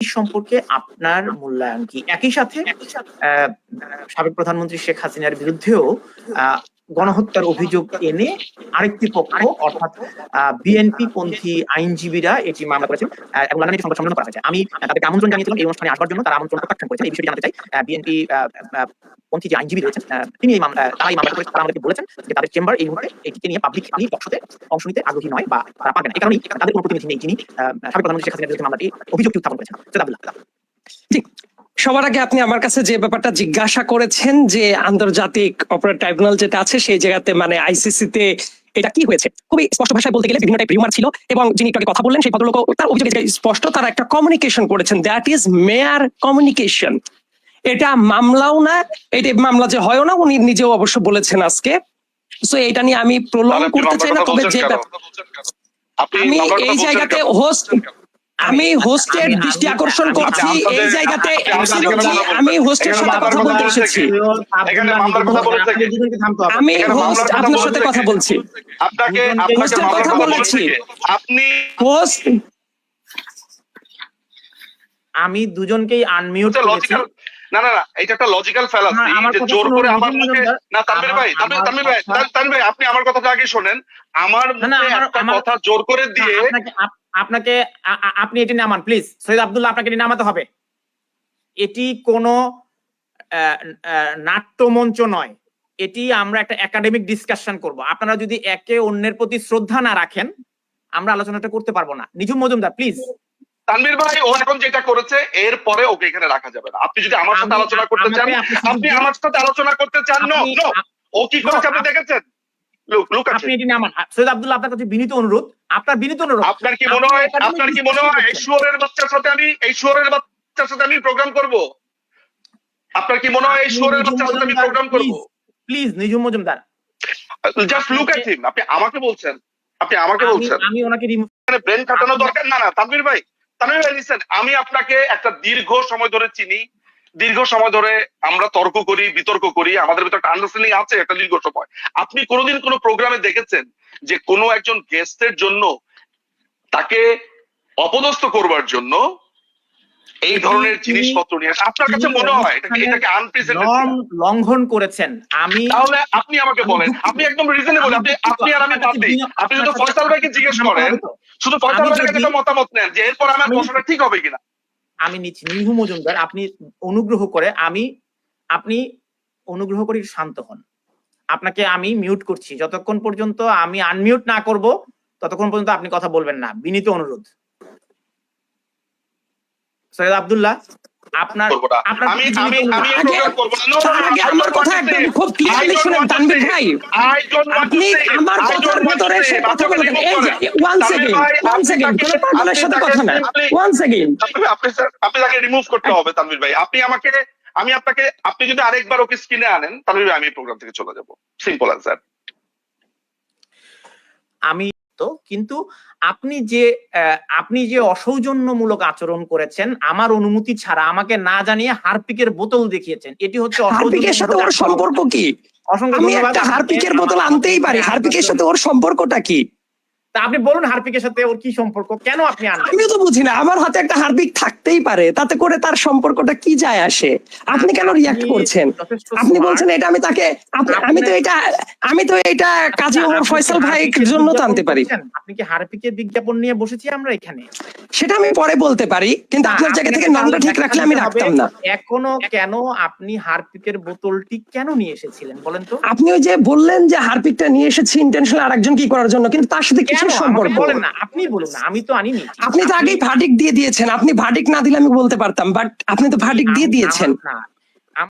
সম্পর্কে আপনার মূল্যায়ন কি? একই সাথে। আহ, সাবেক প্রধানমন্ত্রী শেখ হাসিনার বিরুদ্ধেও আহ, গণহত্যার অভিযোগ এনে আরেকটি পক্ষ, অর্থাৎ বিএনপি পন্থী আইনজীবীরা এটি মামলা করেছেন এবং সংবাদ সম্মেলন করা হয়েছে। আমি তাদেরকে আমন্ত্রণ জানিয়েছিলাম এই অনুষ্ঠানে আসবার জন্য তারা আমন্ত্রণ প্রত্যাখ্যান করেছেন, এই বিষয়টি জানতে চাই বিএনপি পন্থী যে আইনজীবী রয়েছেন তিনি এই মামলা তারা এই মামলা তারা আমাদেরকে বলেছেন যে তাদের চেম্বার এই মুহূর্তে এটিকে নিয়ে পাবলিক পক্ষতে অংশ নিতে আগ্রহী নয় বা তারা পারবে না। এই কারণেই তাদের কোনো প্রতিনিধি নেই, যিনি সাবেক প্রধানমন্ত্রী শেখ বিরুদ্ধে মামলাটি অভিযোগটি উত্থাপন করেছেন আব্দুল্লাহ সবার আগে আপনি আমার কাছে যে ব্যাপারটা জিজ্ঞাসা করেছেন যে আন্তর্জাতিক অপরাধ ট্রাইব্যুনাল যেটা আছে সেই জায়গাতে মানে আইসিসি তে এটা কি হয়েছে? খুবই স্পষ্ট ভাষায় বলতে গেলে বিভিন্ন টাইপ রিউমার ছিল এবং যিনি একটু কথা বললেন সেই ভদ্রলোক তার অভিযোগ স্পষ্ট তারা একটা কমিউনিকেশন করেছেন দ্যাট ইজ মেয়ার কমিউনিকেশন এটা মামলাও না এটা মামলা যে হয় না উনি নিজেও অবশ্য বলেছেন আজকে। সো এটা নিয়ে আমি প্রলং করতে চাই না তবে যে আমি এই জায়গাতে হোস্ট আমি হোস্টের দৃষ্টি আকর্ষণ করছি এই জায়গাতে আমি- হোস্টের সাথে কথা কথা বলতে এসেছি? আমি হোস্ট আপনার সাথে কথা বলছি। আপনাকে হোস্টের কথা বলেছি। আপনি হোস্ট আমি দুজনকেই আনমিউট করেছি। না না না এটা একটা লজিক্যাল ফেলাসি না, যে জোর করে আমার মুখে না তানভীর ভাই তানভীর তানভীর ভাই তানভীর ভাই আপনি আমার কথাটা আগে শোনেন। আমার মুখে একটা আমার- কথা জোর করে দিয়ে আপনাকে আপনি এটি নামান প্লিজ সৈয়দ আব্দুল্লাহ আপনাকে এটি নামাতে হবে। এটি কোনো নাট্যমঞ্চ নয়। এটি আমরা একটা একাডেমিক ডিসকাশন করব। আপনারা যদি একে অন্যের প্রতি শ্রদ্ধা না রাখেন আমরা আলোচনাটা করতে পারব না। নিঝুম মজুমদার প্লিজ তানভীর ভাই ও এখন যেটা করেছে এর পরে ওকে এখানে রাখা যাবে না। আপনি যদি আমার সাথে আলোচনা করতে চান আপনি। আমার সাথে আলোচনা করতে চান নো ও কি করেছে আপনি দেখেছেন? লুক লুক আছে আপনি এটি নামান সৈয়দ আব্দুল্লাহ আপনার কাছে বিনীত অনুরোধ? আপনার বিনীত অনুরোধ? আপনার কি মনে হয়? আপনার কি মনে হয়? এই শুয়োরের বাচ্চার সাথে আমি এই শুয়োরের বাচ্চার সাথে আমি প্রোগ্রাম করব? আপনার কি মনে হয় এই শুয়োরের বাচ্চার সাথে আমি প্রোগ্রাম করব? Please Majumdar. Just look at him আপনি আমাকে বলছেন। আপনি আমাকে বলছেন। আমি ওনাকে ব্রেন খাটানো দরকার না না। তানভীর ভাই তানভীর ভাই লিসেন আমি আপনাকে একটা দীর্ঘ সময় ধরে চিনি। দীর্ঘ সময় ধরে আমরা তর্ক করি বিতর্ক করি আমাদের ভিতরে একটা আন্ডারস্ট্যান্ডিং আছে একটা দীর্ঘ সময়। আপনি কোনোদিন কোনো প্রোগ্রামে দেখেছেন যে কোনো একজন গেস্টের জন্য তাকে অপদস্থ করবার জন্য এই ধরনের জিনিসপত্র নিয়ে আসে? আপনার কাছে মনে হয় এটাকে আনপ্রেসিডেন্টেড লঙ্ঘন করেছেন? আমি তাহলে আপনি আমাকে বলেন। আপনি একদম রিজনেবল আপনি আপনি আর আমি বাদ দিই। আপনি ফয়সাল ভাইকে জিজ্ঞেস করেন। শুধু ফয়সাল ভাইয়ের কাছে মতামত নেন যে এরপর আমার আমি- প্রশ্নটা ঠিক হবে কিনা। আমি নিচ্ছি। নিহু মজুমদার, আপনি অনুগ্রহ করে আমি, আপনি অনুগ্রহ করে শান্ত হন। আপনাকে আমি মিউট করছি। যতক্ষণ পর্যন্ত আমি আনমিউট না করব, ততক্ষণ পর্যন্ত আপনি কথা বলবেন না। বিনীত অনুরোধ। সৈয়দ আব্দুল্লাহ। আপনার আপনার আমি আমি আমি প্রোগ্রাম করব না। No, no, no, আগে আমার কথা একদম খুব ক্লিয়ারলি শুনেন তানভীর ভাই। আপনি আমার কথার ভিতরে সে কথা remove এই যে ওয়ান সেকেন্ড ওয়ান সেকেন্ড কোন পাগলের সাথে কথা না। ওয়ান সেকেন্ড আপনি আপনি স্যার আপনি তাকে রিমুভ করতে হবে তানভীর ভাই। আপনি আমাকে আমি আপনাকে আপনি যদি আরেকবার ওকে স্ক্রিনে আনেন তাহলে ভাই আমি প্রোগ্রাম থেকে চলে যাব। সিম্পল অ্যান্সার আমি কিন্তু আপনি যে আহ, আপনি যে অসৌজন্যমূলক আচরণ করেছেন আমার অনুমতি ছাড়া আমাকে না জানিয়ে হারপিকের বোতল দেখিয়েছেন এটি হচ্ছে হারপিকের সাথে ওর সম্পর্ক কি? অসংখ্য আমি একটা হারপিকের বোতল আনতেই পারি। হারপিকের সাথে ওর সম্পর্কটা কি? তা আপনি বলুন হারপিকের সাথে ওর কি সম্পর্ক? কেন আপনি আমিও তো বুঝি না আমার হাতে একটা হারপিক থাকতেই পারে তাতে করে তার সম্পর্কটা কি যায় আসে? আপনি কেন রিয়াক্ট করছেন? আপনি বলছেন এটা আমি তাকে আমি তো এটা আমি তো এটা কাজী ওমর ফয়সাল ভাইয়ের জন্য তো বিজ্ঞাপন আনতে পারি। আপনি কি হারপিকের বিজ্ঞাপন নিয়ে বসেছি আমরা এখানে? সেটা আমি পরে বলতে পারি কিন্তু আপনার জায়গা থেকে নামটা ঠিক রাখলে আমি রাখতাম না। এখনও কেন আপনি হারপিকের বোতলটি কেন নিয়ে এসেছিলেন বলেন তো? আপনি ওই যে বললেন যে হারপিকটা নিয়ে এসেছি ইন্টেনশনাল আরেকজন কি করার জন্য কিন্তু তার সাথে কেন কিসের সম্পর্ক। বলেন না আপনি বলুন না আমি তো আনিনি। আপনি তো আগেই ভার্ডিক দিয়ে দিয়েছেন আপনি ভার্ডিক না দিলে আমি বলতে পারতাম বাট আপনি তো ভার্ডিক দিয়ে দিয়েছেন। না